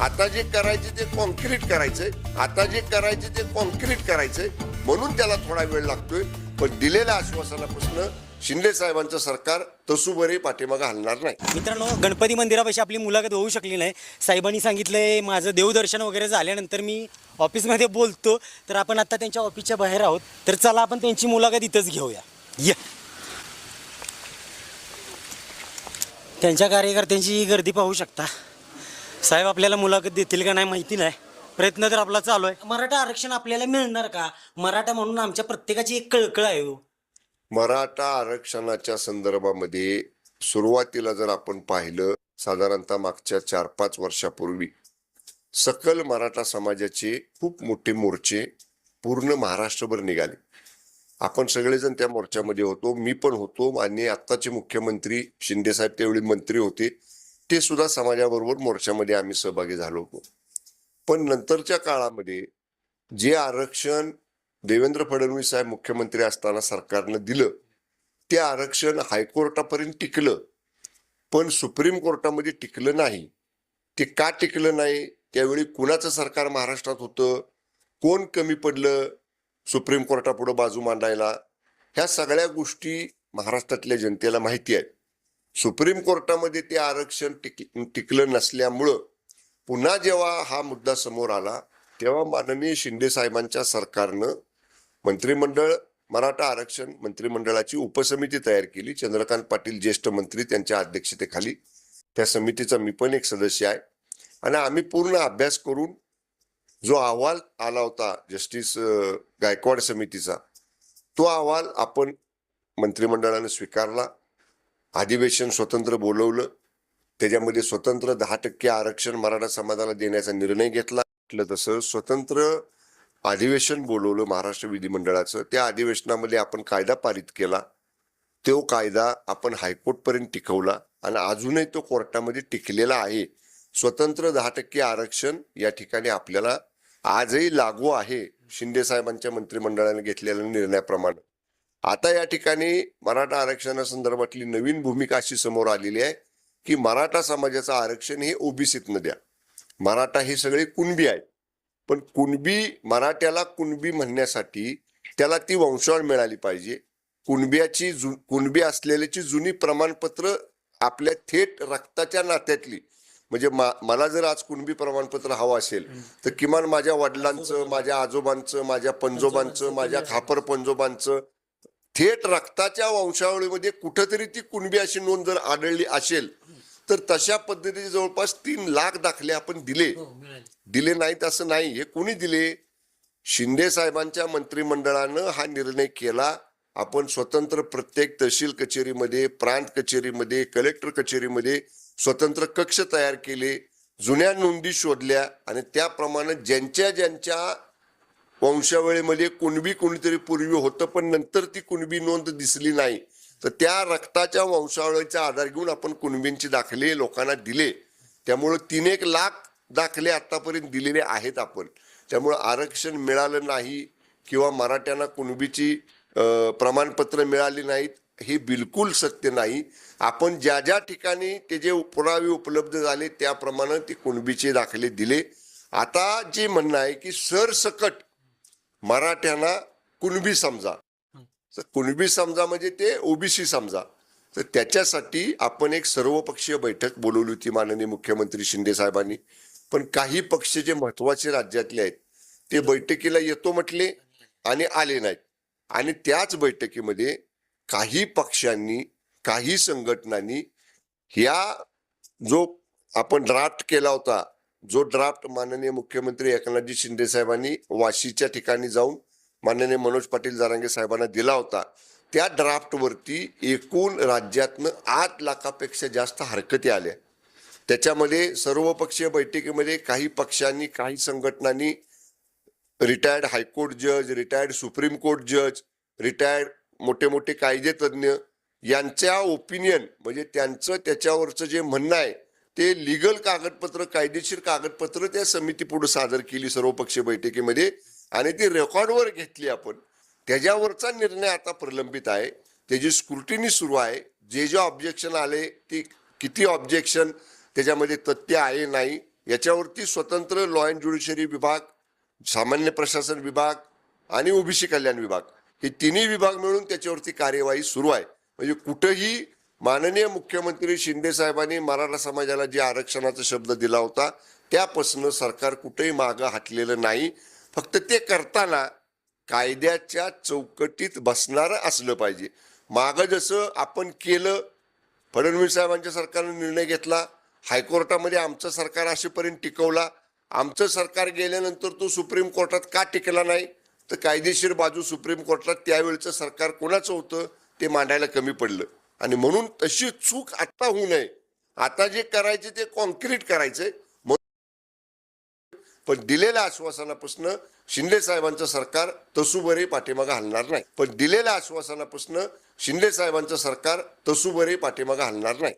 आता जे करायचे ते कॉन्क्रीट करायचंय आता जे करायचे ते कॉन्क्रीट करायचंय म्हणून त्याला थोडा वेळ लागतोय. पण दिलेल्या आश्वासनापासून शिंदे साहेबांचं सरकार तसुबरे पाठीमागं हलणार नाही. मित्रांनो गणपती मंदिरापाशी आपली मुलाखत होऊ शकली नाही. साहेबांनी सांगितलंय माझं देवदर्शन वगैरे झाल्यानंतर मी ऑफिसमध्ये बोलतो. तर आपण आता त्यांच्या ऑफिसच्या बाहेर आहोत. तर चला आपण त्यांची मुलाखत इथंच घेऊया. या. त्यांच्या कार्यकर्त्यांची गर्दी पाहू शकता. साहेब आपल्याला मुलाखत देतील का नाही माहिती नाही. प्रयत्न तर आपला चालू आहे. मराठा आरक्षण आपल्याला मिळणार का? मराठा म्हणून आमच्या प्रत्येकाची एक कळकळ आहे हो. मराठा आरक्षणाच्या संदर्भामध्ये सुरुवातीला जर आपण पाहिलं साधारणतः मागच्या चार पाच वर्षापूर्वी सकल मराठा समाजाचे खूप मोठे मोर्चे पूर्ण महाराष्ट्रभर निघाले. आपण सगळेजण त्या मोर्चामध्ये होतो मी पण होतो आणि आत्ताचे मुख्यमंत्री शिंदे साहेब त्यावेळी मंत्री होते. ते सुद्धा समाजाबरोबर मोर्चामध्ये आम्ही सहभागी झालो होतो. पण नंतरच्या काळामध्ये जे आरक्षण देवेंद्र फडणवीस साहेब मुख्यमंत्री असताना सरकारनं दिलं ते आरक्षण हायकोर्टापर्यंत टिकलं. पण सुप्रीम कोर्टामध्ये टिकलं नाही. ते का टिकलं नाही? त्यावेळी कुणाचं सरकार महाराष्ट्रात होतं? कोण कमी पडलं सुप्रीम कोर्टापुढं बाजू मांडायला? ह्या सगळ्या गोष्टी महाराष्ट्रातल्या जनतेला माहिती आहेत. सुप्रीम कोर्टामध्ये ते आरक्षण टिक टिकलं नसल्यामुळं पुन्हा जेव्हा हा मुद्दा समोर आला तेव्हा माननीय शिंदे साहेबांच्या सरकारनं मंत्रिमंडळ मराठा आरक्षण मंत्रिमंडळाची उपसमिती तयार केली. चंद्रकांत पाटील ज्येष्ठ मंत्री त्यांच्या अध्यक्षतेखाली. त्या समितीचा मी पण एक सदस्य आहे. आणि आम्ही पूर्ण अभ्यास करून जो अहवाल आला होता जस्टिस गायकवाड समितीचा तो अहवाल आपण मंत्रिमंडळानं स्वीकारला. अधिवेशन स्वतंत्र बोलवलं. त्याच्यामध्ये स्वतंत्र दहा टक्के आरक्षण मराठा समाजाला देण्याचा निर्णय घेतला. म्हटलं तसं स्वतंत्र अधिवेशन बोलवलं महाराष्ट्र विधिमंडळाचं. त्या अधिवेशनामध्ये आपण कायदा पारित केला. तो कायदा आपण हायकोर्टपर्यंत टिकवला आणि अजूनही तो कोर्टामध्ये टिकलेला आहे. स्वतंत्र दहा टक्के आरक्षण या ठिकाणी आपल्याला आजही लागू आहे. शिंदे साहेबांच्या मंत्रिमंडळाने घेतलेल्या निर्णयाप्रमाणे. आता या ठिकाणी मराठा आरक्षणासंदर्भातली नवीन भूमिका अशी समोर आलेली आहे की मराठा समाजाचं आरक्षण हे ओबीसीतनं द्या. मराठा हे सगळे कुणबी आहेत. पण कुणबी मराठ्याला कुणबी म्हणण्यासाठी त्याला ती वंशावळ मिळाली पाहिजे. कुणबियाची जु कुणबी असलेल्याची जुनी प्रमाणपत्र आपल्या थेट रक्ताच्या नात्यातली. म्हणजे मला जर आज कुणबी प्रमाणपत्र हवं असेल तर किमान माझ्या वडिलांचं माझ्या आजोबांचं माझ्या पंजोबांचं माझ्या खापर पंजोबांचं थेट रक्ताच्या वंशावळीमध्ये कुठंतरी ती कुणबी अशी नोंद जर आढळली असेल तर तशा पद्धतीचे जवळपास तीन लाख दाखले आपण दिले. दिले नाहीत असं नाही. हे कोणी दिले? शिंदे साहेबांच्या मंत्रिमंडळानं हा निर्णय केला. आपण स्वतंत्र प्रत्येक तहसील कचेरीमध्ये प्रांत कचेरीमध्ये कलेक्टर कचेरीमध्ये स्वतंत्र कक्ष तयार केले जुन्या नोंदी शोधल्या आणि त्याप्रमाणे ज्यांच्या ज्यांच्या वंशावळीमध्ये कुणबी कुणीतरी पूर्वी होतं पण नंतर ती कुणबी नोंद दिसली नाही. तर त्या रक्ताच्या वंशावळीचा आधार घेऊन आपण कुणबींचे दाखले लोकांना दिले. त्यामुळं तीन एक लाख दाखले आतापर्यंत दिलेले आहेत आपण. त्यामुळं आरक्षण मिळालं नाही किंवा मराठ्यांना कुणबीची प्रमाणपत्र मिळाली नाहीत हे बिलकुल सत्य नाही. आपण ज्या ज्या ठिकाणी ते जे पुरावे उपलब्ध झाले त्याप्रमाणे ते कुणबीचे दाखले दिले. आता जे म्हणणं आहे की सरसकट मराठ्यांना कुणबी समजा. तर कुणबी समजा म्हणजे ते ओबीसी समजा. तर त्याच्यासाठी आपण एक सर्वपक्षीय बैठक बोलवली होती माननीय मुख्यमंत्री शिंदे साहेबांनी. पण काही पक्ष जे महत्त्वाचे राज्यातले आहेत ते बैठकीला येतो म्हटले आणि आले नाहीत. आणि त्याच बैठकीमध्ये काही पक्षांनी काही संघटनांनी ह्या जो आपण ड्राफ्ट केला होता जो ड्राफ्ट माननीय मुख्यमंत्री एकनाथजी शिंदे साहेबांनी वाशीच्या ठिकाणी जाऊन माननीय मनोज पाटील जारांगे साहेबांना दिला होता त्या ड्राफ्टवरती एकूण राज्यातनं आठ लाखापेक्षा जास्त हरकती आल्या. त्याच्यामध्ये सर्वपक्षीय बैठकीमध्ये काही पक्षांनी काही संघटनांनी रिटायर्ड हायकोर्ट जज रिटायर्ड सुप्रीम कोर्ट जज रिटायर्ड मोठे मोठे कायदेतज्ञ यांच्या ओपिनियन म्हणजे त्यांचं त्याच्यावरचं जे म्हणणं आहे ते लिगल कागदपत्र कायदेशीर कागदपत्र त्या समिती पुढे सादर केली सर्वपक्षीय बैठकीमध्ये. आणि ती रेकॉर्डवर घेतली आपण. त्याच्यावरचा निर्णय आता प्रलंबित आहे. त्याची स्क्रुटिनी सुरू आहे. जे जे ऑब्जेक्शन आले ते किती ऑब्जेक्शन त्याच्यामध्ये तथ्य आहे नाही याच्यावरती स्वतंत्र लॉ अँड ज्युडिशरी विभाग सामान्य प्रशासन विभाग आणि ओबीसी कल्याण विभाग. हे तिन्ही विभाग मिळून त्याच्यावरती कार्यवाही सुरू आहे. म्हणजे कुठंही माननीय मुख्यमंत्री शिंदे साहेबांनी मराठा समाजाला जे आरक्षणाचा शब्द दिला होता त्यापासून सरकार कुठेही मागं हटलेलं नाही. फक्त ते करताना कायद्याच्या चौकटीत बसणारं असलं पाहिजे. मागं जसं आपण केलं फडणवीस साहेबांच्या सरकारने निर्णय घेतला हायकोर्टामध्ये आमचं सरकार असेपर्यंत टिकवला आमचं सरकार गेल्यानंतर तो सुप्रीम कोर्टात का टिकला नाही? तर कायदेशीर बाजू सुप्रीम कोर्टात त्यावेळचं सरकार कोणाचं होतं ते मांडायला कमी पडलं. आणि म्हणून तशी चूक आता होऊ नये. आता जे करायचे ते कॉन्क्रीट करायचंय पण दिलेल्या आश्वासनापासून शिंदे साहेबांचं सरकार तसूबरे पाठीमागं हलणार नाही. पण दिलेल्या आश्वासनापासून शिंदे साहेबांचं सरकार तसूबरे पाठीमागं हलणार नाही.